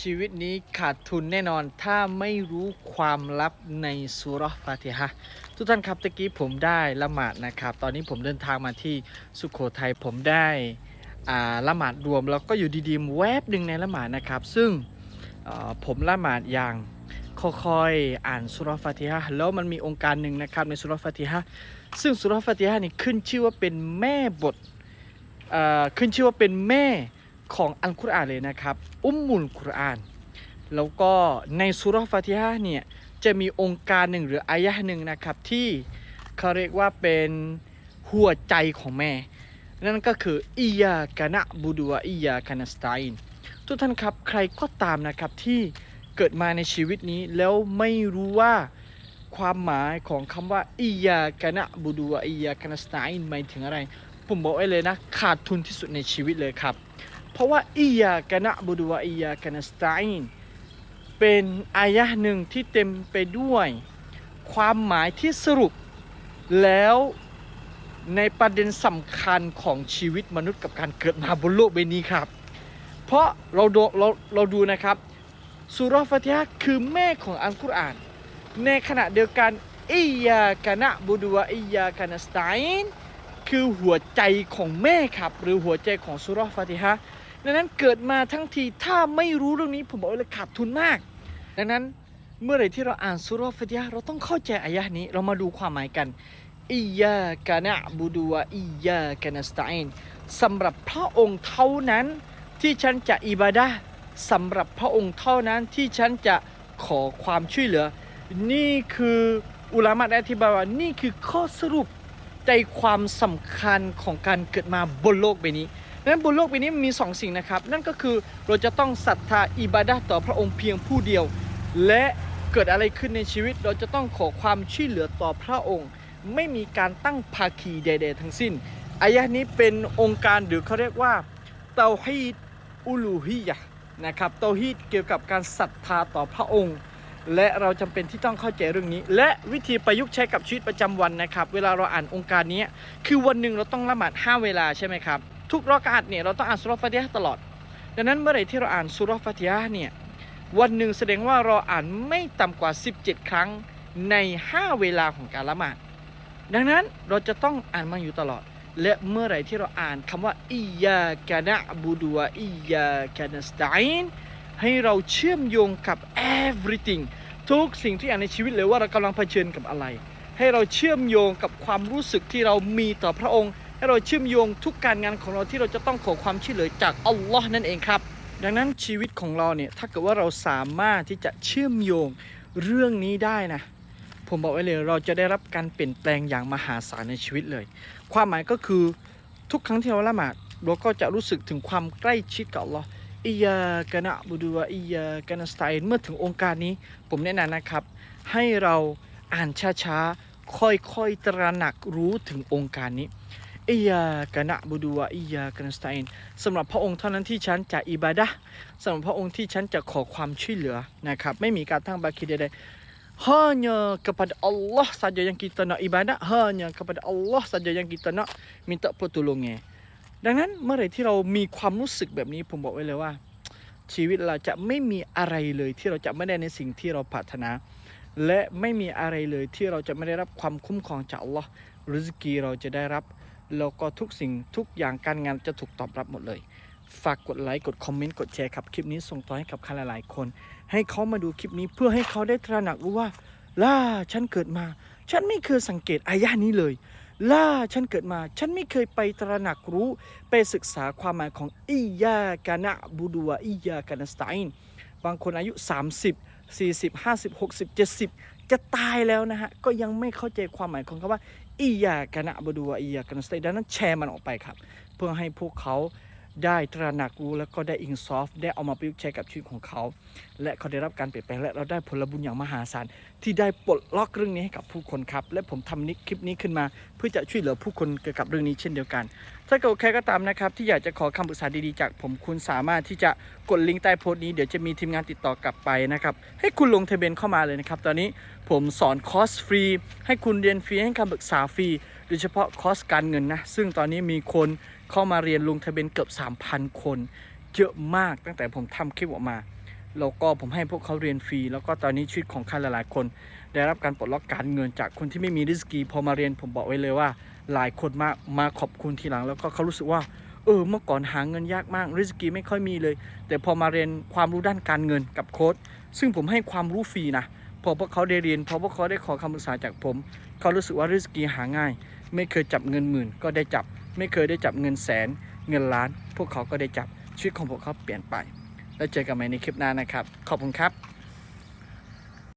ชีวิตนี้ขาดทุนแน่นอนถ้าไม่รู้ความลับในสุรฟาติฮะทุกท่านครับตะกี้ผมได้ละหมาดนะครับ ตอนนี้ผมเดินทางมาที่สุโขทัยผมได้ละหมาดรวมแล้วก็อยู่ดีๆแวบหนึ่งในละหมาดนะครับ ซึ่งผมละหมาดอย่างค่อยๆอ่านสุรฟาติฮะแล้วมันมีองค์การหนึ่งนะครับในสุรฟาติฮะซึ่งสุรฟาติฮะนี่ขึ้นชื่อว่าเป็นแม่บทขึ้นชื่อว่าเป็นแม่ ของอัลกุรอานเลยนะครับ อุมมุลกุรอาน แล้วก็ในสุรฟาติฮะเนี่ยจะมีองค์การหนึ่งหรืออายะหนึ่งนะครับที่เขาเรียกว่าเป็นหัวใจของแม่ นั่นก็คืออียากะนะบูดัวอียากะนัสไตน์ทุกท่านครับใครก็ตามนะครับที่เกิดมาในชีวิตนี้แล้วไม่รู้ว่าความหมายของคำว่าอียากะนะบูดัวอียากะนัสไตน์หมายถึงอะไร ผมบอกไว้เลยนะ ขาดทุนที่สุดในชีวิตเลยครับ เพราะว่าอียากนะบุดวะอียากนัสตาอินเป็นอายะหนึ่งที่เต็มไปด้วย ความหมายที่สรุป แล้วในประเด็นสำคัญของชีวิตมนุษย์กับการเกิดมาบนโลกใบนี้ครับ เพราะเราดูเราเราดูนะครับสุราะห์ฟาติฮะคือแม่ของอัลกุรอาน ในขณะเดียวกันอียากะนะบุดวะอียากะนัสตาอินคือหัวใจของแม่ครับ หรือหัวใจของสุราะห์ฟาติฮะ ดังนั้นเกิดมาทั้งทีถ้าไม่รู้เรื่องนี้ผมบอกเลยขาดทุนมาก ดังนั้นเมื่อไหร่ที่เราอ่านสุระห์ฟาติฮะเราต้องเข้าใจอายะห์นี้ เรามาดูความหมายกันอียากะนะบูดูวะอียากะนัสตาอินสำหรับพระองค์เท่านั้นที่ฉันจะอิบาดะสำหรับพระองค์เท่านั้นที่ฉันจะขอความช่วยเหลือ นี่คืออุลามะอธิบายว่านี่คือข้อสรุปใจความสำคัญของการเกิดมาบนโลกใบนี้ ดังนั้นบนโลกใบนี้มันมีสองสิ่งนะครับ นั่นก็คือเราจะต้องศรัทธาอิบาดะต่อพระองค์เพียงผู้เดียว และเกิดอะไรขึ้นในชีวิต เราจะต้องขอความช่วยเหลือต่อพระองค์ ไม่มีการตั้งภาคีใด ๆ ทั้งสิ้นอายะนี้เป็นองค์การหรือเขาเรียกว่าเตาฮีดอุลูฮียะนะครับเตาฮีดเกี่ยวกับการศรัทธาต่อพระองค์ และเราจำเป็นที่ต้องเข้าใจเรื่องนี้ และวิธีประยุกต์ใช้กับชีวิตประจำวันนะครับ เวลาเราอ่านองค์การนี้คือวันหนึ่งเราต้องละหมาด5เวลาใช่ไหมครับ ทุกรอกาตเนี่ยเราต้องอ่านสุรฟาติฮะตลอด ดังนั้นเมื่อไหร่ที่เราอ่านสุรฟาติฮะเนี่ยวันหนึ่งแสดงว่าเราอ่านไม่ต่ำกว่า 17 ครั้งใน 5 เวลาของการละหมาดดังนั้นเราจะต้องอ่านมันอยู่ตลอด และเมื่อไหร่ที่เราอ่านคำว่าอียากนะบูดัวอียากนัสตาอินให้เราเชื่อมโยงกับ everything ทุกสิ่งที่อย่างในชีวิตเลยว่าเรากำลังเผชิญกับอะไร ให้เราเชื่อมโยงกับความรู้สึกที่เรามีต่อพระองค์ ให้เราเชื่อมโยงทุกการงานของเราที่เราจะต้องขอความช่วยเหลือจากอัลลอฮ์นั่นเองครับ ดังนั้นชีวิตของเราเนี่ยถ้าเกิดว่าเราสามารถที่จะเชื่อมโยงเรื่องนี้ได้นะผมบอกไว้เลยเราจะได้รับการเปลี่ยนแปลงอย่างมหาศาลในชีวิตเลย ความหมายก็คือทุกครั้งที่เราละหมาดเราก็จะรู้สึกถึงความใกล้ชิดกับอัลลอฮ์อียากะนะบูดูวะอียากะนะสไตน์เมื่อถึงองค์การนี้ ผมแนะนำนะครับ ให้เราอ่านช้าๆ ค่อยๆ ตระหนักรู้ถึงองค์การนี้ อียากนะบูดูวะอียากนสไตน์สำหรับพระองค์เท่านั้นที่ฉันจะอิบาดะสำหรับพระองค์ที่ฉันจะขอความช่วยเหลือนะครับไม่มีการตั้งบาคีใดๆ hanya kepada Allah saja yang kita nak ibadat hanya kepada Allah saja yang kita nak minta pertolongan ดังนั้นเมื่อไหร่ที่เรามีความรู้สึกแบบนี้ผมบอกไว้เลยว่า ชีวิตเราจะไม่มีอะไรเลยที่เราจะไม่ได้ในสิ่งที่เราปรารถนา และไม่มีอะไรเลยที่เราจะไม่ได้รับความคุ้มครองจากอัลลอฮ์ริสกีเราจะได้รับ แล้วก็ทุกสิ่งทุกอย่างการงานจะถูกตอบรับหมดเลย ฝากกดไลค์กดคอมเมนต์กดแชร์ครับคลิปนี้ส่งต่อให้กับใครหลายๆคน ให้เขามาดูคลิปนี้เพื่อให้เขาได้ตระหนักรู้ว่า ล่าฉันเกิดมา ฉันไม่เคยสังเกตอายะนี้เลย ล่าฉันเกิดมา ฉันไม่เคยไปตระหนักรู้ ไปศึกษาความหมายของอียากานะบูดัวอียากานะสไตน์บางคนอายุ 30 40 50 60 70 จะตายแล้วนะฮะ ก็ยังไม่เข้าใจความหมายของคำว่าอียากนะบูดัวอียากนะสไตน์ดังนั้นแชร์มันออกไปครับ เพื่อให้พวกเขาได้ตระหนักรู้แล้วก็ได้อิงซอฟได้เอามาประยุกต์ใช้กับชีวิตของเขา และเขาได้รับการเปลี่ยนแปลงและเราได้ผลบุญอย่างมหาศาลที่ได้ปลดล็อกเรื่องนี้ให้กับผู้คนครับ และผมทำนิคลิปนี้ขึ้นมา เพื่อจะช่วยเหลือผู้คนเกี่ยวกับเรื่องนี้เช่นเดียวกัน ถ้าเกิดใครก็ตามนะครับ ที่อยากจะขอคำปรึกษาดีๆจากผมคุณสามารถที่จะกดลิงก์ใต้โพสต์นี้เดี๋ยวจะมีทีมงานติดต่อกลับไปนะครับ ให้คุณลงทะเบียนเข้ามาเลยนะครับ ตอนนี้ผมสอนคอร์สฟรี ให้คุณเรียนฟรีให้คำปรึกษาฟรีโดยเฉพาะคอร์สการเงินนะซึ่งตอนนี้มีคนเข้ามาเรียนลงทะเบียนเกือบ3,000 คน เยอะมากตั้งแต่ผมทำคลิปออกมา แล้วก็ผมให้พวกเขาเรียนฟรี แล้วก็ตอนนี้ชีวิตของใครหลายๆ คน ได้รับการปลดล็อกการเงินจากคนที่ไม่มีริสกีพอมาเรียนผมบอกไว้เลยว่า หลายคนมามาขอบคุณทีหลัง แล้วก็เขารู้สึกว่าเออเมื่อก่อนหาเงินยากมากริสกีไม่ค่อยมีเลย แต่พอมาเรียนความรู้ด้านการเงินกับโค้ดซึ่งผมให้ความรู้ฟรีนะพอพวกเขาได้เรียนพอพวกเขาได้ขอคำปรึกษาจากผม เขารู้สึกว่าริสกีหาง่าย ไม่เคยจับเงินหมื่น ก็ได้จับ ไม่เคยได้จับเงินแสน เงินล้าน พวกเขาก็ได้จับชีวิตของพวกเขาเปลี่ยนไป แล้วเจอกันใหม่ในคลิปหน้านะครับ ขอบคุณครับ